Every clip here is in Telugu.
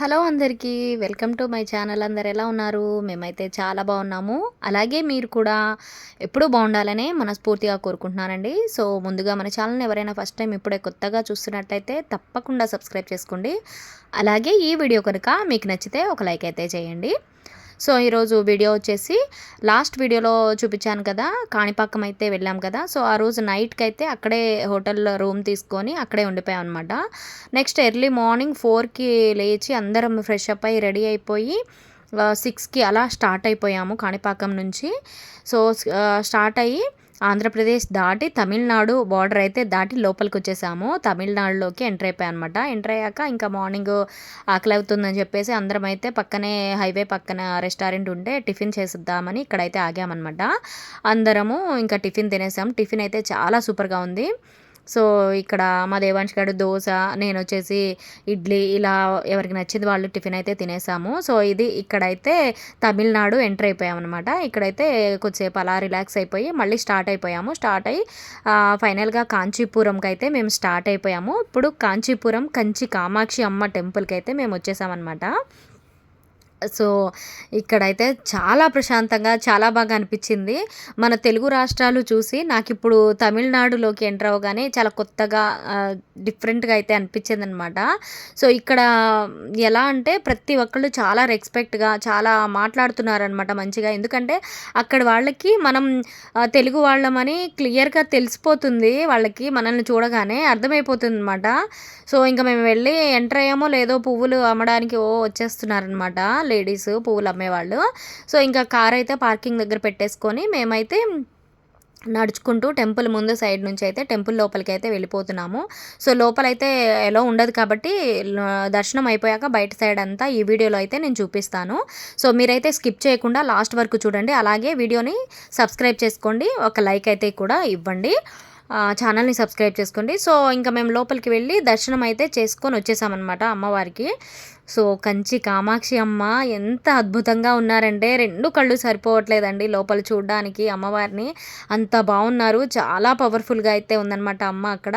హలో అందరికీ వెల్కమ్ టు మై ఛానల్. అందరు ఎలా ఉన్నారు? మేమైతే చాలా బాగున్నాము. అలాగే మీరు కూడా ఎప్పుడూ బాగుండాలని మనస్ఫూర్తిగా కోరుకుంటున్నానండి. సో ముందుగా మన ఛానల్ని ఎవరైనా ఫస్ట్ టైం ఇప్పుడే కొత్తగా చూస్తున్నట్టయితే తప్పకుండా సబ్స్క్రైబ్ చేసుకోండి. అలాగే ఈ వీడియో కనుక మీకు నచ్చితే ఒక లైక్ అయితే చేయండి. సో ఈరోజు వీడియో వచ్చేసి లాస్ట్ వీడియోలో చూపించాను కదా కాణిపాకం అయితే వెళ్ళాం కదా. సో ఆ రోజు నైట్కి అయితే అక్కడే హోటల్లో రూమ్ తీసుకొని అక్కడే ఉండిపోయాం అనమాట నెక్స్ట్ ఎర్లీ మార్నింగ్ ఫోర్కి లేచి అందరం ఫ్రెష్ అప్ అయ్యి రెడీ అయిపోయి సిక్స్కి అలా స్టార్ట్ అయిపోయాము కాణిపాకం నుంచి. సో స్టార్ట్ అయ్యి ఆంధ్రప్రదేశ్ దాటి తమిళనాడు బార్డర్ అయితే దాటి లోపలికి వచ్చేసాము తమిళనాడులోకి ఎంటర్ అయిపోయాయి అనమాట ఎంటర్ అయ్యాక ఇంకా మార్నింగ్ ఆకలి అవుతుందని చెప్పేసి అందరం అయితే పక్కనే హైవే పక్కన రెస్టారెంట్ ఉంటే టిఫిన్ చేసిద్దామని ఇక్కడైతే ఆగామన్నమాట. అందరము ఇంకా టిఫిన్ తినేసాం టిఫిన్ అయితే చాలా సూపర్గా ఉంది. సో ఇక్కడ మా దేవాంశ్ గారు దోశ నేను వచ్చేసి ఇడ్లీ ఇలా ఎవరికి నచ్చింది వాళ్ళు టిఫిన్ అయితే తినేసాము. సో ఇది ఇక్కడైతే తమిళనాడు ఎంటర్ అయిపోయామన్నమాట. ఇక్కడైతే కొద్దిసేపు అలా రిలాక్స్ అయిపోయి మళ్ళీ స్టార్ట్ అయిపోయాము. స్టార్ట్ అయ్యి ఫైనల్గా కాంచీపురంకి అయితే మేము స్టార్ట్ అయిపోయాము. ఇప్పుడు కాంచీపురం కంచి కామాక్షి అమ్మ టెంపుల్కి అయితే మేము వచ్చేసామన్నమాట. సో ఇక్కడైతే చాలా ప్రశాంతంగా చాలా బాగా అనిపించింది. మన తెలుగు రాష్ట్రాలు చూసి నాకు ఇప్పుడు తమిళనాడులోకి ఎంటర్ అవ్వగానే చాలా కొత్తగా డిఫరెంట్గా అయితే అనిపించింది అనమాట సో ఇక్కడ ఎలా అంటే ప్రతి ఒక్కళ్ళు చాలా రెస్పెక్ట్గా చాలా మాట్లాడుతున్నారనమాట మంచిగా. ఎందుకంటే అక్కడ వాళ్ళకి మనం తెలుగు వాళ్ళమని క్లియర్గా తెలిసిపోతుంది. వాళ్ళకి మనల్ని చూడగానే అర్థమైపోతుంది అనమాట సో ఇంకా మేము వెళ్ళి ఎంటర్ అయ్యామో లేదో పువ్వులు అమ్మడానికి ఓ వచ్చేస్తున్నారనమాట. లేడీస్ పువ్వులు అమ్మేవాళ్ళు. సో ఇంకా కార్ అయితే పార్కింగ్ దగ్గర పెట్టేసుకొని మేమైతే నడుచుకుంటూ టెంపుల్ ముందు సైడ్ నుంచి అయితే టెంపుల్ లోపలికి అయితే వెళ్ళిపోతున్నాము. సో లోపలైతే ఎలా ఉండదు కాబట్టి దర్శనం అయిపోయాక బయట సైడ్ అంతా ఈ వీడియోలో అయితే నేను చూపిస్తాను. సో మీరైతే స్కిప్ చేయకుండా లాస్ట్ వరకు చూడండి. అలాగే వీడియోని సబ్స్క్రైబ్ చేసుకోండి. ఒక లైక్ అయితే కూడా ఇవ్వండి. ఛానల్ని సబ్స్క్రైబ్ చేసుకోండి. సో ఇంకా మేము లోపలికి వెళ్ళి దర్శనం అయితే చేసుకొని వచ్చేసామన్నమాట అమ్మవారికి. సో కంచి కామాక్షి అమ్మ ఎంత అద్భుతంగా ఉన్నారంటే రెండు కళ్ళు సరిపోవట్లేదండి లోపల చూడడానికి అమ్మవారిని. అంత బాగున్నారు. చాలా పవర్ఫుల్గా అయితే ఉందన్నమాట అమ్మ అక్కడ.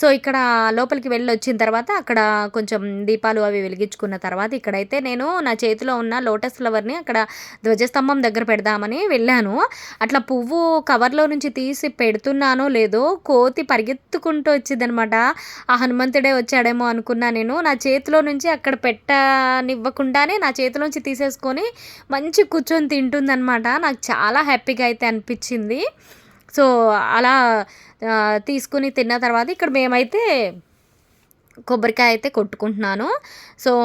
సో ఇక్కడ లోపలికి వెళ్ళి వచ్చిన తర్వాత అక్కడ కొంచెం దీపాలు అవి వెలిగించుకున్న తర్వాత ఇక్కడైతే నేను నా చేతిలో ఉన్న లోటస్ ఫ్లవర్ని అక్కడ ధ్వజస్తంభం దగ్గర పెడదామని వెళ్ళాను. అట్లా పువ్వు కవర్లో నుంచి తీసి పెడుతున్నానో లేదో కోతి పరిగెత్తుకుంటూ వచ్చిందనమాట ఆ హనుమంతుడే వచ్చాడేమో అనుకున్నా నేను. నా చేతిలో నుంచి అక్కడ పెట్టనివ్వకుండానే నా చేతిలోంచి తీసేసుకొని మంచి కూర్చొని తింటుందన్నమాట. నాకు చాలా హ్యాపీగా అయితే అనిపించింది. సో అలా తీసుకుని తిన్న తర్వాత ఇక్కడ మేమైతే కొబ్బరికాయ అయితే కొట్టుకుంటున్నాను. సో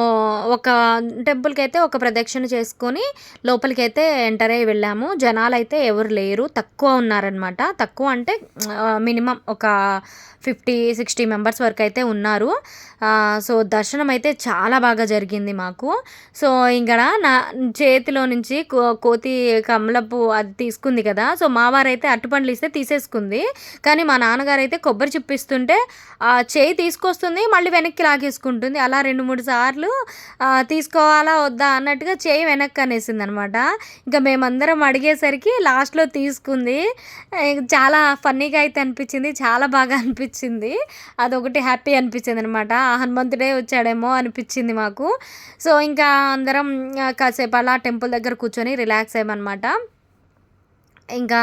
ఒక టెంపుల్కి అయితే ఒక ప్రదక్షిణ చేసుకొని లోపలికి అయితే ఎంటర్ అయ్యి వెళ్ళాము. జనాలు అయితే ఎవరు లేరు. తక్కువ ఉన్నారనమాట తక్కువ అంటే మినిమం ఒక ఫిఫ్టీ సిక్స్టీ మెంబర్స్ వరకు అయితే ఉన్నారు. సో దర్శనం అయితే చాలా బాగా జరిగింది మాకు. సో ఇక్కడ నా చేతిలో నుంచి కో- కోతి కమలపు అది తీసుకుంది కదా. సో మా వారైతే అట్టుపండ్లు ఇస్తే తీసేసుకుంది. కానీ మా నాన్నగారు అయితే కొబ్బరి చిప్పిస్తుంటే చేయి తీసుకొస్తుంది మళ్ళీ వెనక్కి లాగేసుకుంటుంది. అలా రెండు మూడు సార్లు తీసుకోవాలా వద్దా అన్నట్టుగా చేయి వెనక్కి అనేసింది అనమాట ఇంకా మేమందరం అడిగేసరికి లాస్ట్లో తీసుకుంది. చాలా ఫన్నీగా అయితే అనిపించింది. చాలా బాగా అనిపించింది. అదొకటి హ్యాపీ అనిపించింది అనమాట ఆ హనుమంతుడే వచ్చాడేమో అనిపించింది మాకు. సో ఇంకా అందరం కాసేపు అలా టెంపుల్ దగ్గర కూర్చొని రిలాక్స్ అయ్యామన్నమాట ఇంకా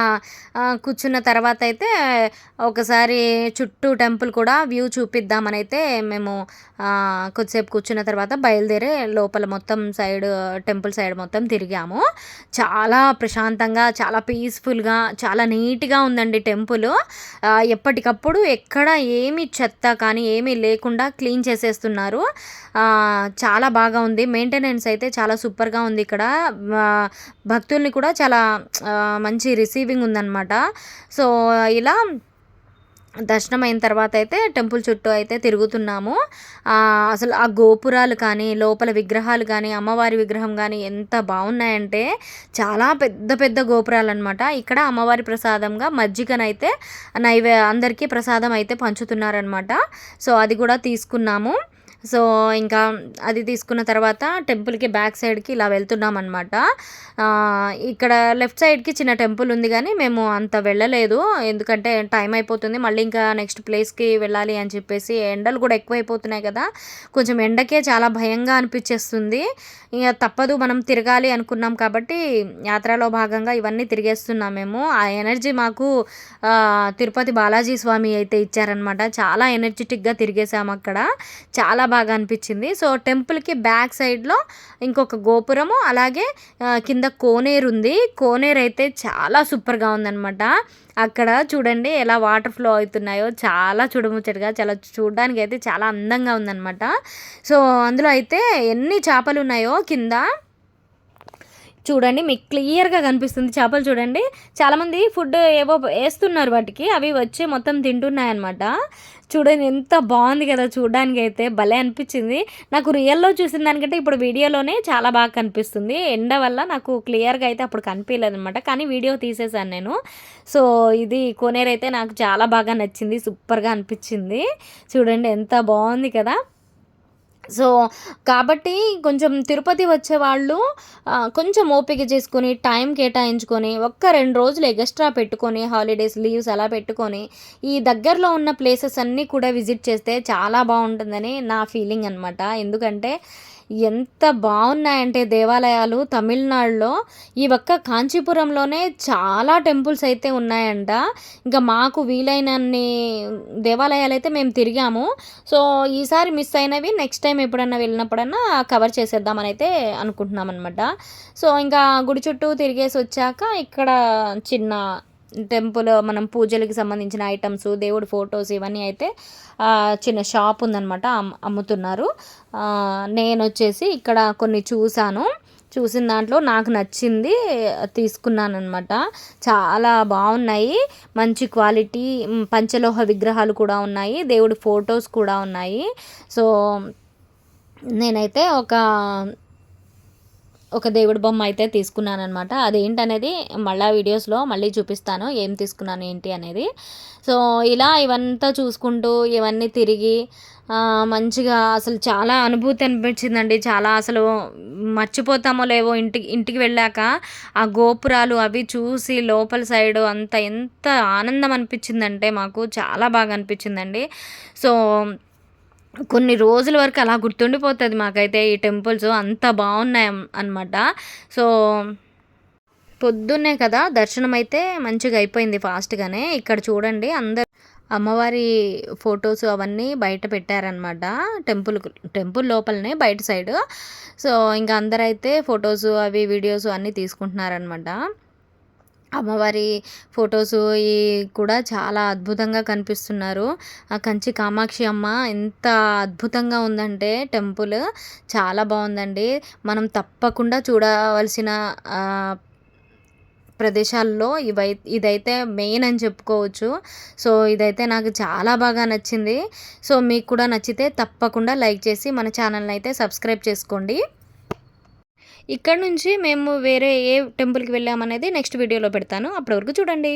కూర్చున్న తర్వాత అయితే ఒకసారి చుట్టూ టెంపుల్ కూడా వ్యూ చూపిద్దామని అయితే మేము కొద్దిసేపు కూర్చున్న తర్వాత బయలుదేరి లోపల మొత్తం సైడ్ టెంపుల్ సైడ్ మొత్తం తిరిగాము. చాలా ప్రశాంతంగా చాలా పీస్ఫుల్గా చాలా నీట్గా ఉందండి టెంపుల్. ఎప్పటికప్పుడు ఎక్కడ ఏమి చెత్త కానీ ఏమీ లేకుండా క్లీన్ చేసేస్తున్నారు. చాలా బాగా ఉంది. మెయింటెనెన్స్ అయితే చాలా సూపర్గా ఉంది ఇక్కడ. భక్తుల్ని కూడా చాలా మంచి రిసీవింగ్ ఉందన్నమాట. సో ఇలా దర్శనం అయిన తర్వాత అయితే టెంపుల్ చుట్టూ అయితే తిరుగుతున్నాము. అసలు ఆ గోపురాలు కానీ లోపల విగ్రహాలు కానీ అమ్మవారి విగ్రహం కానీ ఎంత బాగున్నాయంటే చాలా పెద్ద పెద్ద గోపురాలు అనమాట ఇక్కడ అమ్మవారి ప్రసాదంగా మజ్జిగనైతే నైవే అందరికీ ప్రసాదం అయితే పంచుతున్నారనమాట సో అది కూడా తీసుకున్నాము. సో ఇంకా అది తీసుకున్న తర్వాత టెంపుల్కి బ్యాక్ సైడ్కి ఇలా వెళ్తున్నాం అనమాట ఇక్కడ లెఫ్ట్ సైడ్కి చిన్న టెంపుల్ ఉంది కానీ మేము అంత వెళ్ళలేదు. ఎందుకంటే టైం అయిపోతుంది. మళ్ళీ ఇంకా నెక్స్ట్ ప్లేస్కి వెళ్ళాలి అని చెప్పేసి ఎండలు కూడా ఎక్కువైపోతున్నాయి కదా. కొంచెం ఎండకే చాలా భయంగా అనిపించేస్తుంది. ఇక తప్పదు మనం తిరగాలి అనుకున్నాం కాబట్టి యాత్రలో భాగంగా ఇవన్నీ తిరిగేస్తున్నాం మేము. ఆ ఎనర్జీ మాకు తిరుపతి బాలాజీ స్వామి అయితే ఇచ్చారనమాట చాలా ఎనర్జెటిక్గా తిరిగేసాము అక్కడ. చాలా బాగా అనిపించింది సో టెంపుల్కి బ్యాక్ సైడ్లో ఇంకొక గోపురము అలాగే కింద కోనేరు ఉంది. కోనేరు అయితే చాలా సూపర్గా ఉందన్నమాట. అక్కడ చూడండి ఎలా వాటర్ ఫ్లో అవుతున్నాయో. చాలా చూడముచ్చటగా చాలా చూడడానికి అయితే చాలా అందంగా ఉందన్నమాట. సో అందులో అయితే ఎన్ని చేపలు ఉన్నాయో కింద చూడండి మీకు క్లియర్గా కనిపిస్తుంది. చేపలు చూడండి. చాలామంది ఫుడ్ ఏవో వేస్తున్నారు వాటికి. అవి వచ్చి మొత్తం తింటున్నాయి అనమాట చూడండి ఎంత బాగుంది కదా చూడడానికి అయితే భలే అనిపించింది. నాకు రియల్లో చూసిన దానికంటే ఇప్పుడు వీడియోలోనే చాలా బాగా కనిపిస్తుంది. ఎండ వల్ల నాకు క్లియర్గా అయితే అప్పుడు కనిపించలేదు అనమాట కానీ వీడియో తీసేసాను నేను. సో ఇది కోనేరు అయితే నాకు చాలా బాగా నచ్చింది. సూపర్గా అనిపించింది. చూడండి ఎంత బాగుంది కదా. సో కాబట్టి కొంచెం తిరుపతి వచ్చే వాళ్ళు కొంచెం ఓపిక చేసుకొని టైం కేటాయించుకొని ఒక్క రెండు రోజులు ఎక్స్ట్రా పెట్టుకొని హాలిడేస్ లీవ్స్ అలా పెట్టుకొని ఈ దగ్గరలో ఉన్న ప్లేసెస్ అన్నీ కూడా విజిట్ చేస్తే చాలా బాగుంటుందని నా ఫీలింగ్ అనమాట ఎందుకంటే ఎంత బాగున్నాయంటే దేవాలయాలు తమిళనాడులో. ఈ ఒక్క కాంచీపురంలోనే చాలా టెంపుల్స్ అయితే ఉన్నాయంట. ఇంకా మాకు వీలైనన్ని దేవాలయాలు అయితే మేము తిరిగాము. సో ఈసారి మిస్ అయినవి నెక్స్ట్ టైం ఎప్పుడన్నా వెళ్ళినప్పుడన్నా కవర్ చేసేద్దామని అయితే అనుకుంటున్నాం అనమాట సో ఇంకా గుడి చుట్టూ తిరిగేసి వచ్చాక ఇక్కడ చిన్న టెంపుల్ మనం పూజలకి సంబంధించిన ఐటమ్స్ దేవుడి ఫొటోస్ ఇవన్నీ అయితే చిన్న షాప్ ఉందన్నమాట అమ్- అమ్ముతున్నారు. నేను వచ్చేసి ఇక్కడ కొన్ని చూశాను చూసిన దాంట్లో నాకు నచ్చింది తీసుకున్నాను అనమాట చాలా బాగున్నాయి. మంచి క్వాలిటీ పంచలోహ విగ్రహాలు కూడా ఉన్నాయి. దేవుడి ఫొటోస్ కూడా ఉన్నాయి. సో నేనైతే ఒక ఒక దేవుడి బొమ్మ అయితే తీసుకున్నాను అనమాట అదేంటనేది మళ్ళీ వీడియోస్లో మళ్ళీ చూపిస్తాను ఏం తీసుకున్నాను ఏంటి అనేది. సో ఇలా ఇవంతా చూసుకుంటూ ఇవన్నీ తిరిగి మంచిగా అసలు చాలా అనుభూతి అనిపించిందండి. చాలా అసలు మర్చిపోతామో లేవో ఇంటికి ఇంటికి వెళ్ళాక ఆ గోపురాలు అవి చూసి లోపల సైడ్ అంత ఎంత ఆనందం అనిపించిందంటే మాకు చాలా బాగా అనిపించిందండి. సో కొన్ని రోజుల వరకు అలా గుర్తుండిపోతుంది మాకైతే ఈ టెంపుల్స్. అంత బాగున్నాయి అనమాట సో పొద్దున్నే కదా దర్శనం అయితే మంచిగా అయిపోయింది ఫాస్ట్గానే. ఇక్కడ చూడండి అందరు అమ్మవారి ఫొటోస్ అవన్నీ బయట పెట్టారనమాట టెంపుల్ టెంపుల్ లోపలనే బయట సైడ్. సో ఇంకా అందరైతే ఫొటోస్ అవి వీడియోస్ అన్నీ తీసుకుంటున్నారనమాట అమ్మవారి ఫొటోస్ ఈ కూడా చాలా అద్భుతంగా కనిపిస్తున్నారు. ఆ కంచి కామాక్షి అమ్మ ఎంత అద్భుతంగా ఉందంటే టెంపుల్ చాలా బాగుందండి. మనం తప్పకుండా చూడవలసిన ప్రదేశాల్లో ఇవై ఇదైతే మెయిన్ అని చెప్పుకోవచ్చు. సో ఇదైతే నాకు చాలా బాగా నచ్చింది. సో మీకు కూడా నచ్చితే తప్పకుండా లైక్ చేసి మన ఛానల్ని అయితే సబ్స్క్రైబ్ చేసుకోండి. ఇక్కడ నుంచి మేము వేరే ఏ టెంపుల్కి వెళ్ళామనేది నెక్స్ట్ వీడియోలో పెడతాను. అప్పటి వరకు చూడండి.